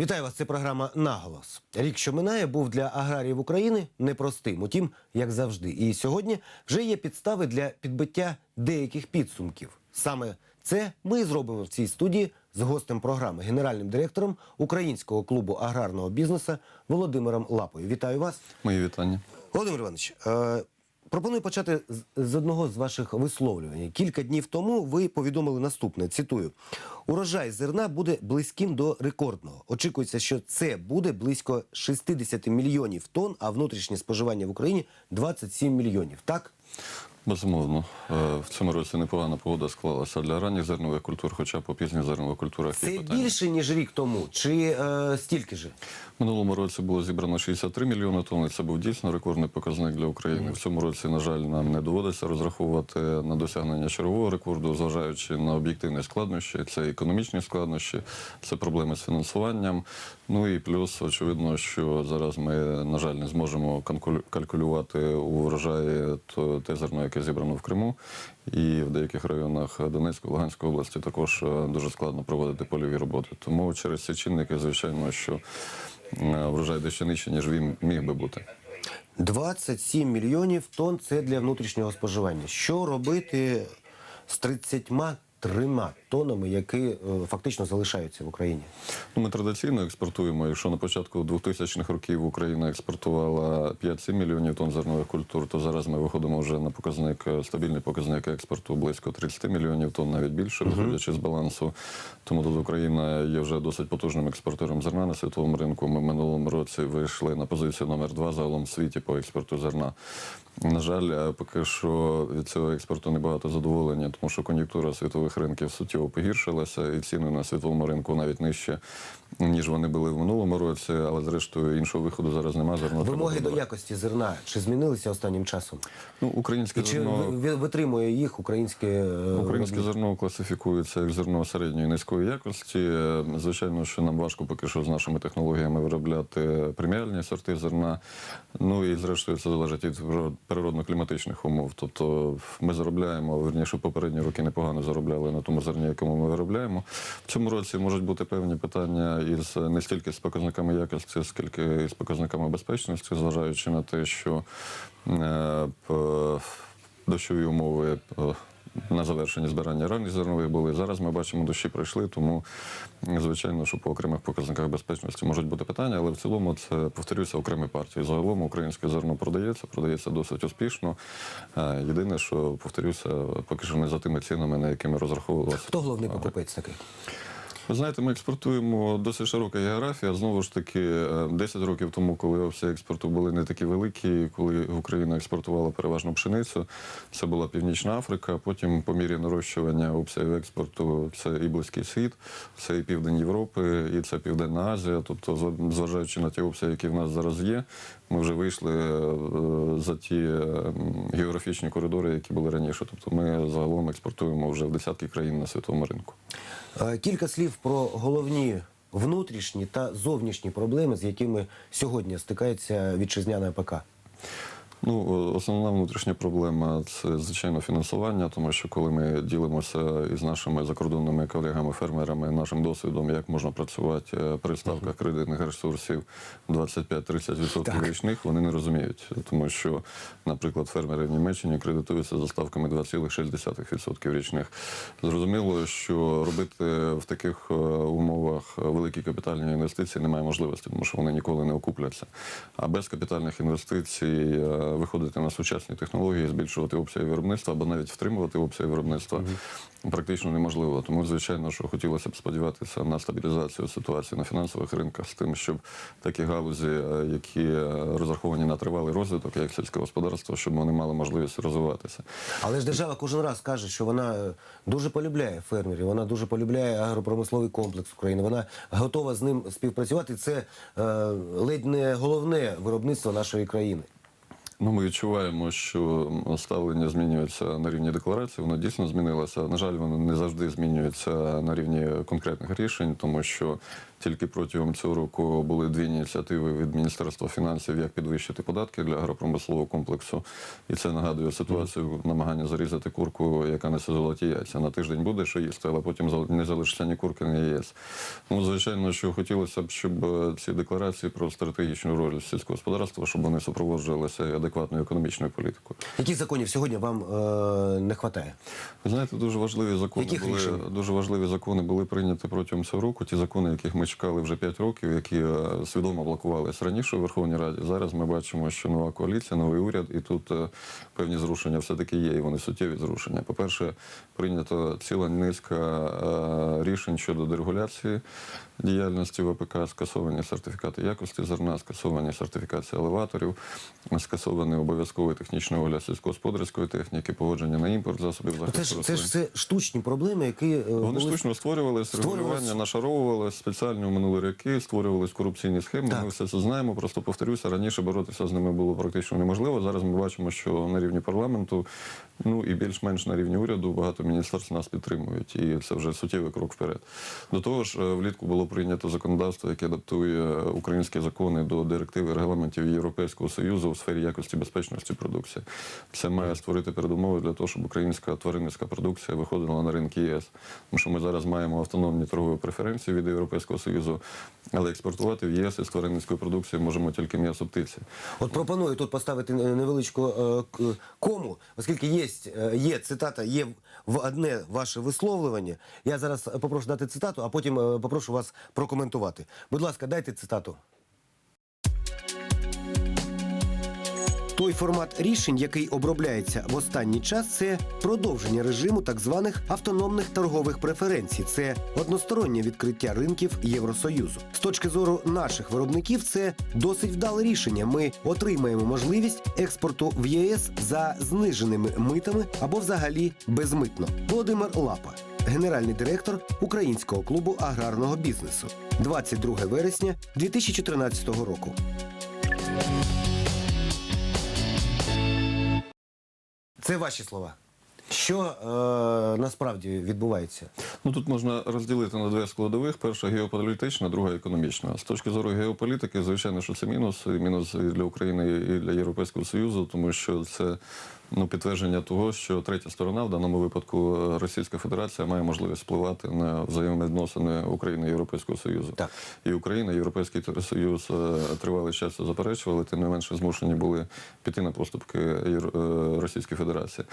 Вітаю вас. Це програма Наголос. Рік, що минає, був для аграріїв України непростим. Утім, як завжди. І сьогодні вже є підстави для підбиття деяких підсумків. Саме це ми і зробимо в цій студії з гостем програми, генеральним директором Українського клубу аграрного бізнесу Володимиром Лапою. Вітаю вас. Мої вітання. Володимир Іванович, е, пропоную почати з, одного з ваших висловлювань. Кілька днів тому ви повідомили наступне: цитую: урожай зерна буде близьким до рекордного. Очікується, що це буде близько 60 мільйонів тонн, а внутрішнє споживання в Україні 27 мільйонів. Так? Безумовно, Е, в цьому році непогана погода склалася для ранніх зернових культур, хоча по пізніх зернових культурах Це є питання. більше ніж рік тому, чи е, стільки же? Минулому році було зібрано 63 мільйони тонн. і Це був дійсно рекордний показник для України. В цьому році, на жаль, нам не доводиться розраховувати на досягнення чергового рекорду, зважаючи на об'єктивні складнощі. Це економічні складнощі, це проблеми з фінансуванням. Ну і плюс, очевидно, що зараз ми, на жаль, не зможемо калькулювати у врожаї те зерно, яке зібрано в Криму. І в деяких районах Донецької, Луганської області також е, дуже складно проводити польові роботи. Тому через ці чинники, звичайно, що е, врожай дещо нижче, ніж він міг би бути. 27 мільйонів тонн це для внутрішнього споживання. Що робити з 33 тоннами, які е, фактично залишаються в Україні? Ну, ми традиційно експортуємо. Якщо на початку 2000-х років Україна експортувала 5-7 мільйонів тонн зернових культур, то зараз ми виходимо вже на показник е, стабільний показник експорту близько 30 мільйонів тонн, навіть більше, виходячи з балансу. Тому тут Україна є вже досить потужним експортером зерна на світовому ринку. Ми в минулому році вийшли на позицію номер 2 загалом в світі по експорту зерна. На жаль, е, поки що від цього експорту небагато задоволення, тому що кон'юнктура світових ринків суттєво погіршилася, і ціни на світовому ринку навіть нижче, ніж вони були в минулому році. Але зрештою іншого виходу зараз немає. Зерно Вимоги до якості зерна чи змінилися останнім часом? ну, українське І зерно. ви- витримує їх українське е, Українське зерно класифікується як зерно середньої низької якості. Е, Звичайно, що нам важко поки що з нашими технологіями виробляти преміальні сорти зерна. Ну і зрештою це залежить від природно-кліматичних умов. Тобто ми заробляємо, верніше, попередні роки непогано заробляли на тому зерні, якому ми виробляємо. В цьому році можуть бути певні питання із не стільки з показниками якості, скільки з показниками безпечності, зважаючи на те, що е, дощові умови. На завершенні збирання ранніх зернових були. Зараз ми бачимо, дощі пройшли, тому звичайно, що по окремих показниках безпечності можуть бути питання, але в цілому це повторюся окремі партії. Загалом українське зерно продається, продається досить успішно. Е, Єдине, що повторюся, поки що не за тими цінами, на якими розраховувалося. розраховувалися. Хто головний покупець такий? Ви знаєте, ми експортуємо досить широка географія. Знову ж таки, е, 10 років тому, коли обсяги експорту були не такі великі, коли Україна експортувала переважно пшеницю, це була Північна Африка. Потім, по мірі нарощування обсягів експорту, це і Близький Схід, це і Південь Європи, і це Південна Азія. Тобто, зважаючи на ті обсяги, які в нас зараз є, ми вже вийшли е, за ті е, географічні коридори, які були раніше. Тобто, ми загалом експортуємо вже в десятки країн на світовому ринку. Е, Кілька слів про головні внутрішні та зовнішні проблеми, з якими сьогодні стикається вітчизняна АПК. Ну, основна внутрішня проблема це звичайно фінансування, тому що коли ми ділимося із нашими закордонними колегами, фермерами, нашим досвідом, як можна працювати е, при ставках кредитних ресурсів 25-30% річних, вони не розуміють, тому що, наприклад, фермери в Німеччині кредитуються за ставками 2,6% річних. Зрозуміло, що робити в таких е, умовах великі капітальні інвестиції немає можливості, тому що вони ніколи не окупляться. А без капітальних інвестицій е, виходити на сучасні технології, збільшувати обсяги виробництва або навіть втримувати обсяги виробництва практично неможливо. Тому, звичайно, що хотілося б сподіватися на стабілізацію ситуації на фінансових ринках з тим, щоб такі галузі, е, які е, розраховані на тривалий розвиток, як сільське господарство, щоб вони мали можливість розвиватися. Але ж держава кожен раз каже, що вона е, дуже полюбляє фермерів, вона дуже полюбляє агропромисловий комплекс України. Вона готова з ним співпрацювати. Це е, ледь не головне виробництво нашої країни. Ну, ми відчуваємо, що ставлення змінюється на рівні декларації. Воно дійсно змінилося. На жаль, воно не завжди змінюється на рівні конкретних рішень, тому що Тільки протягом цього року були дві ініціативи від Міністерства фінансів, як підвищити податки для агропромислового комплексу. І це нагадує ситуацію намагання зарізати курку, яка несе золоті яйця. На тиждень буде що їсти, але потім не залишиться ні курки, ні яєць. Ну, звичайно, що хотілося б, щоб е, ці декларації про стратегічну роль сільського господарства, щоб вони супроводжувалися адекватною економічною політикою. Яких законів сьогодні вам е, не вистачає? Ви знаєте, дуже важливі закони Яких були рішень? дуже важливі закони були прийняті протягом цього року. Ті закони, яких ми чекали вже 5 років, які е, свідомо блокувалися раніше у Верховній Раді. Зараз ми бачимо, що нова коаліція, новий уряд, і тут е, певні зрушення все таки є, і вони суттєві зрушення. По перше, прийнято ціла низка е, рішень щодо дерегуляції діяльності ВПК, скасовані сертифікати якості зерна, скасовані сертифікації елеваторів, скасований обов'язковий технічний огляд сільськогосподарської техніки, погодження на імпорт засобів захисту це ж це штучні проблеми, які Вони були- штучно створювалися, регулювання нашаровувалось спеціально в минулі роки, створювались корупційні схеми. Так. Ми все це знаємо. Просто повторюся, раніше боротися з ними було практично неможливо. Зараз ми бачимо, що на рівні парламенту, ну і більш-менш на рівні уряду, багато міністерств нас підтримують, і це вже суттєвий крок вперед. До того ж, е, влітку було прийнято законодавство, яке адаптує українські закони до директив і регламентів Європейського союзу у сфері якості безпечності продукції. Це має створити передумови для того, щоб українська тваринницька продукція виходила на ринки ЄС. Тому що ми зараз маємо автономні торгові преференції від Європейського союзу, але експортувати в ЄС із тваринницької продукції можемо тільки м'ясо птиці. От пропоную тут поставити е, невеличку е, кому, оскільки є, е, є цитата, є в одне ваше висловлювання. Я зараз попрошу дати цитату, а потім е, попрошу вас прокоментувати. Будь ласка, дайте цитату. Той формат рішень, який обробляється в останній час, це продовження режиму так званих автономних торгових преференцій. Це одностороннє відкриття ринків Євросоюзу. З точки зору наших виробників, це досить вдале рішення. Ми отримаємо можливість експорту в ЄС за зниженими митами або взагалі безмитно. Володимир Лапа. Генеральний директор Українського клубу аграрного бізнесу, 22 вересня 2014 року. Це ваші слова. Що е, насправді відбувається? Ну тут можна розділити на дві складових: перша геополітична, друга економічна. З точки зору геополітики, звичайно, що це мінус, і мінус і для України і для Європейського Союзу, тому що це ну підтвердження того, що третя сторона, в даному випадку е, Російська Федерація, має можливість впливати на взаємовідносини України і Європейського Союзу. Так. І Україна, і Європейський Союз е, тривалий час заперечували, тим не менше змушені були піти на поступки е, Російської Федерації.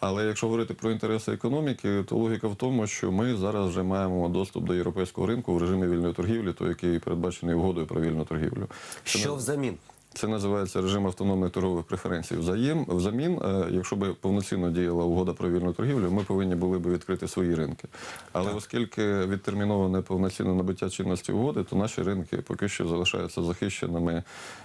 Але якщо говорити про інтереси економіки, то логіка в тому, що ми зараз вже маємо доступ до європейського ринку в режимі вільної торгівлі, той, який передбачений угодою про вільну торгівлю. Що взамін? Це називається режим автономних торгових преференцій. Взаєм, взамін, е, якщо би повноцінно діяла угода про вільну торгівлю, ми повинні були б відкрити свої ринки. Але оскільки відтерміноване повноцінне набуття чинності угоди, то наші ринки поки що залишаються захищеними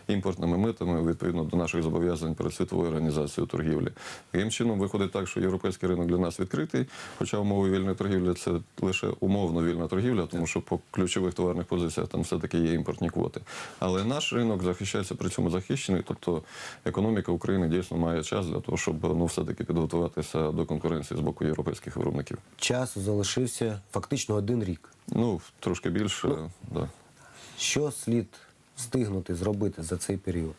імпортними митами відповідно до наших зобов'язань перед світовою організацією торгівлі. Таким чином виходить так, що європейський ринок для нас відкритий, хоча умови вільної торгівлі це лише умовно вільна торгівля, тому що по ключових товарних позиціях там все-таки є імпортні квоти. Але наш ринок захищається при цьому захищений, тобто економіка України дійсно має час для того, щоб ну все-таки підготуватися до конкуренції з боку європейських виробників. Часу залишився фактично один рік. Ну трошки більше, да. Що слід встигнути зробити за цей період?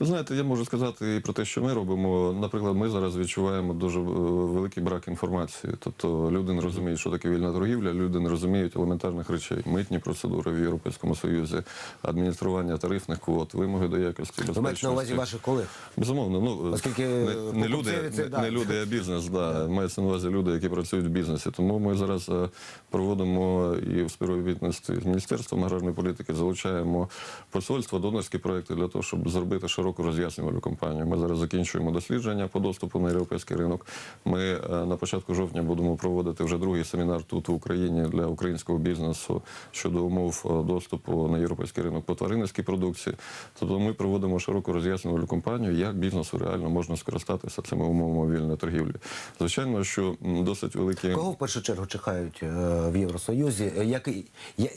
Ви знаєте, я можу сказати і про те, що ми робимо. Наприклад, ми зараз відчуваємо дуже е, великий брак інформації. Тобто люди не розуміють, що таке вільна торгівля, люди не розуміють елементарних речей, митні процедури в Європейському Союзі, адміністрування тарифних квот, вимоги до якості, Ви маєте на увазі ваших колег? Безумовно, ну Оскільки не, не люди, це, не, да. не люди, а бізнес. Да. Мається на увазі люди, які працюють в бізнесі. Тому ми зараз е, проводимо і в співробітництві з міністерством аграрної політики залучаємо посольства, донорські проекти для того, щоб зробити широку роз'яснювальну кампанію. Ми зараз закінчуємо дослідження по доступу на європейський ринок. Ми е, на початку жовтня будемо проводити вже другий семінар тут в Україні для українського бізнесу щодо умов е, доступу на європейський ринок по тваринницькій продукції. Тобто ми проводимо широку роз'яснювальну кампанію, як бізнесу реально можна скористатися цими умовами вільної торгівлі. Звичайно, що досить великі Кого в першу чергу чекають е, в Євросоюзі? Е, Які, я-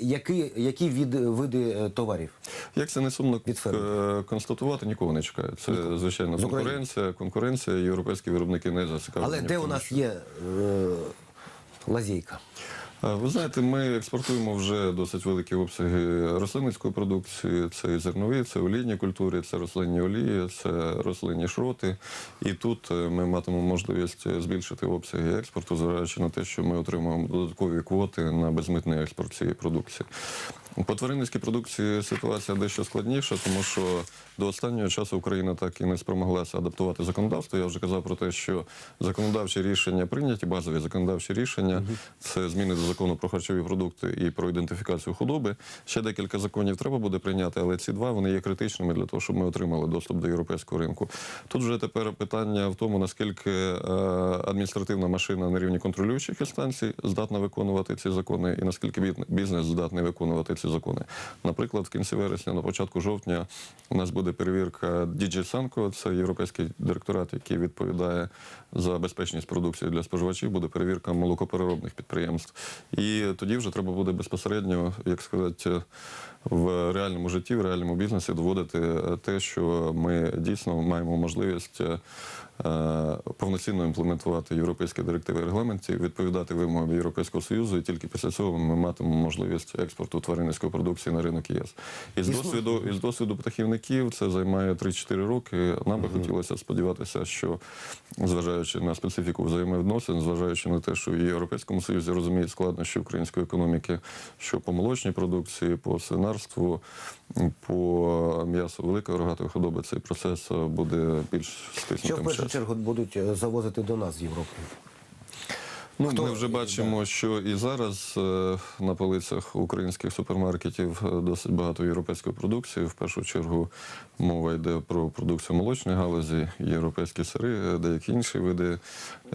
які, від, види товарів? Як це не сумно е, констатувати, нікого не чекає. Це звичайно конкуренція. Конкуренція, європейські виробники не зацікавлені. Але де у нас є е, лазейка? Е, Ви знаєте, ми експортуємо вже досить великі обсяги рослинницької продукції. Це і зернові, це олійні культури, це рослинні олії, це рослинні шроти. І тут ми матимемо можливість збільшити обсяги експорту, зважаючи на те, що ми отримуємо додаткові квоти на безмитний експорт цієї продукції. По тваринницькій продукції ситуація дещо складніша, тому що до останнього часу Україна так і не спромоглася адаптувати законодавство. Я вже казав про те, що законодавчі рішення прийняті, базові законодавчі рішення це зміни до закону про харчові продукти і про ідентифікацію худоби. Ще декілька законів треба буде прийняти, але ці два вони є критичними для того, щоб ми отримали доступ до європейського ринку. Тут вже тепер питання в тому, наскільки е, адміністративна машина на рівні контролюючих інстанцій здатна виконувати ці закони, і наскільки бізнес здатний виконувати ці закони. Наприклад, в кінці вересня, на початку жовтня, у нас буде перевірка DG Sanko, це європейський директорат, який відповідає за безпечність продукції для споживачів, буде перевірка молокопереробних підприємств. І тоді вже треба буде безпосередньо, як сказати, в реальному житті, в реальному бізнесі доводити е, те, що ми дійсно маємо можливість е, е, повноцінно імплементувати європейські директиви і регламенти, відповідати вимогам Європейського Союзу, і тільки після цього ми матимемо можливість експорту тваринницької продукції на ринок ЄС. Із Існує. досвіду, із досвіду птахівників це займає 3-4 роки. Нам би хотілося сподіватися, що зважаючи на специфіку взаємовідносин, зважаючи на те, що в Європейському Союзі розуміють складнощі української економіки, що по молочній продукції, по свинарству, по м'ясу великої рогатої худоби цей процес буде більш Що в першу часом. чергу будуть е, завозити до нас з Європи? Ну, Хто- ми вже бачимо, що і зараз е, на полицях українських супермаркетів е, досить багато європейської продукції. В першу чергу мова йде про продукцію молочної галузі, європейські сири, е, деякі інші види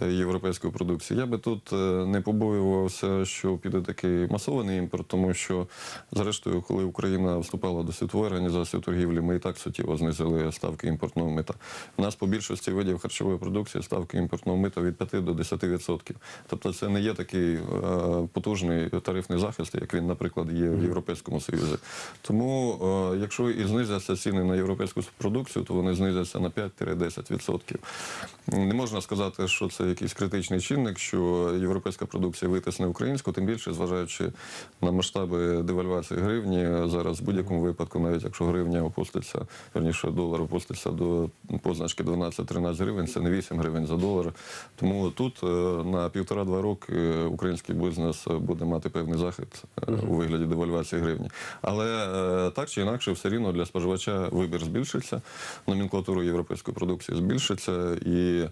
європейської продукції. Я би тут не побоювався, що піде такий масований імпорт, тому що, зрештою, коли Україна вступала до світової організації торгівлі, ми і так суттєво знизили ставки імпортного мита. У нас по більшості видів харчової продукції ставки імпортного мита від 5 до 10%. Тобто це не є такий е, потужний тарифний захист, як він, наприклад, є в Європейському Союзі. Тому, е, якщо і знизяться ціни на європейську продукцію, то вони знизяться на 5-10%. Не можна сказати, що це якийсь критичний чинник, що європейська продукція витисне українську, тим більше, зважаючи на масштаби девальвації гривні, зараз в будь-якому випадку, навіть якщо гривня опуститься, верніше долар опуститься до позначки 12-13 гривень, це не 8 гривень за долар. Тому тут е, на півтора-два роки е, український бізнес буде мати певний захист е, у вигляді девальвації гривні. Але е, так чи інакше, все рівно для споживача вибір збільшиться, номенклатура європейської продукції збільшиться, і е,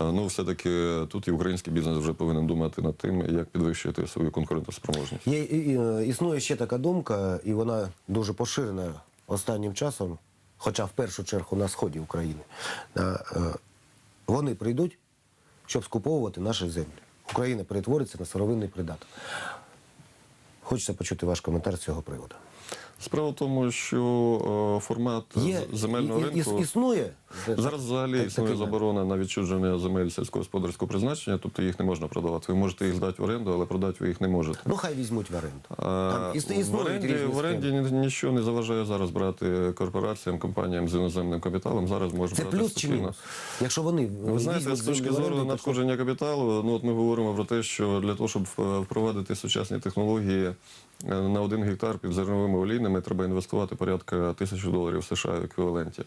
ну, все-таки тут і український бізнес вже повинен думати над тим, як підвищити свою конкурентоспроможність. Є, е, існує ще така думка, і вона дуже поширена останнім часом, хоча в першу чергу на сході України. Е, е, Вони прийдуть, щоб скуповувати наші землі. Україна перетвориться на сировинний придаток. Хочеться почути ваш коментар з цього приводу. Справа в тому, що е, формат Є земельного і- і- ринку існує зараз взагалі Так- існує заборона на відчуження земель сільськогосподарського призначення, тобто їх не можна продавати. Ви можете їх здати в оренду, але продати ви їх не можете. Ну, хай візьмуть в оренду. А, Там в оренді, різні в оренді ні- нічого не заважає зараз брати корпораціям, компаніям з іноземним капіталом. Зараз можна Це брати плюс чи мінус? Якщо вони Ви знаєте, з точки зору надходження капіталу, ну от ми говоримо про те, що для того, щоб е, впровадити сучасні технології е, на один гектар під зерновими олійними, треба інвестувати порядка тисячі доларів США в еквіваленті.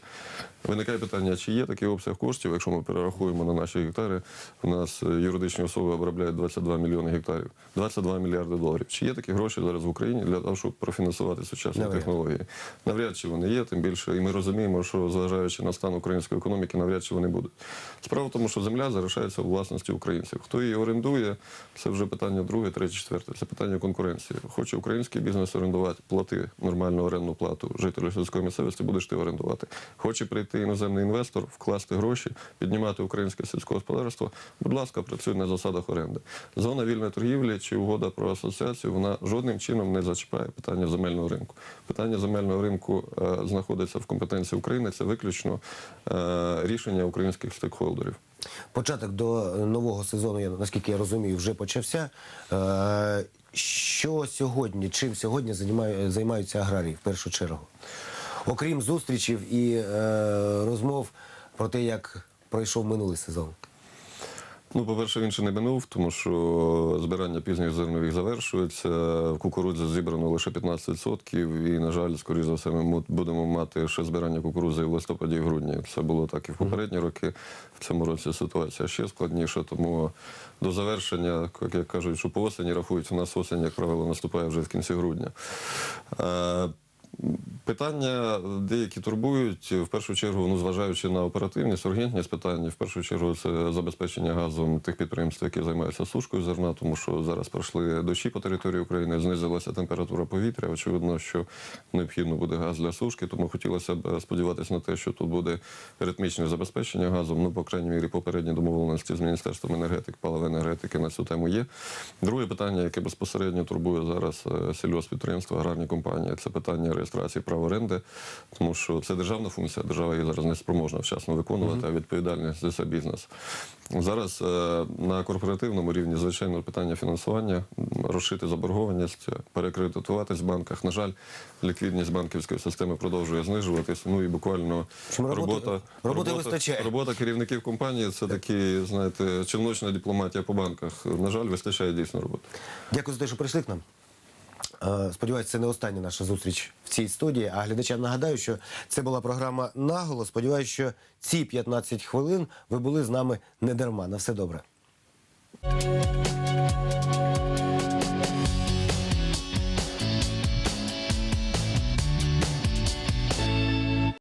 Виникає питання, чи є такий обсяг коштів, якщо ми перерахуємо на наші гектари, у нас е, юридичні особи обробляють 22 мільйони гектарів, 22 мільярди доларів. Чи є такі гроші зараз в Україні для того, щоб профінансувати сучасні Навряд. технології? Навряд чи вони є, тим більше, і ми розуміємо, що зважаючи на стан української економіки, навряд чи вони будуть. Справа в тому, що земля залишається у власності українців. Хто її орендує, це вже питання друге, третє, четверте. Це питання конкуренції. Хоче український бізнес орендувати, плати нормальну орендну плату жителю сільської місцевості, будеш ти орендувати. Хоче прийти іноземний інвестор, вкласти гроші, піднімати українське сільське господарство. Будь ласка, працюй на засадах оренди. Зона вільної торгівлі чи угода про асоціацію вона жодним чином не зачіпає питання земельного ринку. Питання земельного ринку е, знаходиться в компетенції України. Це виключно е, рішення українських стейкхолдерів. Початок до нового сезону, я, наскільки я розумію, вже почався. Е, Що сьогодні, чим сьогодні займаються аграрії в першу чергу? Окрім зустрічів і е, розмов про те, як пройшов минулий сезон. Ну, по-перше, він ще не минув, тому що збирання пізніх зернових завершується. В кукурудзі зібрано лише 15%, і, на жаль, скоріш за все, ми будемо мати ще збирання кукурудзи в листопаді і грудні. Це було так і в попередні роки. В цьому році ситуація ще складніша, тому до завершення, як, кажуть, що по осені рахують, у нас осінь, як правило, наступає вже в кінці грудня. Питання деякі турбують в першу чергу, ну зважаючи на оперативність, ургентність питання. В першу чергу це забезпечення газом тих підприємств, які займаються сушкою зерна, тому що зараз пройшли дощі по території України, знизилася температура повітря. Очевидно, що необхідно буде газ для сушки. Тому хотілося б сподіватися на те, що тут буде ритмічне забезпечення газом. Ну, по крайній мірі, попередні домовленості з міністерством енергетики, паливоенергетики на цю тему є. Друге питання, яке безпосередньо турбує зараз е, сільгоспідприємства, аграрні компанії, це питання реєстрації прав оренди, тому що це державна функція. Держава її зараз не спроможна вчасно виконувати, а відповідальність за це бізнес. Зараз е, на корпоративному рівні, звичайно, питання фінансування, розшити заборгованість, перекредитуватись в банках. На жаль, ліквідність банківської системи продовжує знижуватись. Ну і буквально Чим роботи- робота, роботи вистачає. робота керівників компанії це такі, знаєте, чиночна дипломатія по банках. На жаль, вистачає дійсно роботи. Дякую за те, що прийшли к нам. Е, Сподіваюся, це не остання наша зустріч в цій студії. А глядачам нагадаю, що це була програма Наголос. Сподіваюся, що ці 15 хвилин ви були з нами не дарма. На все добре.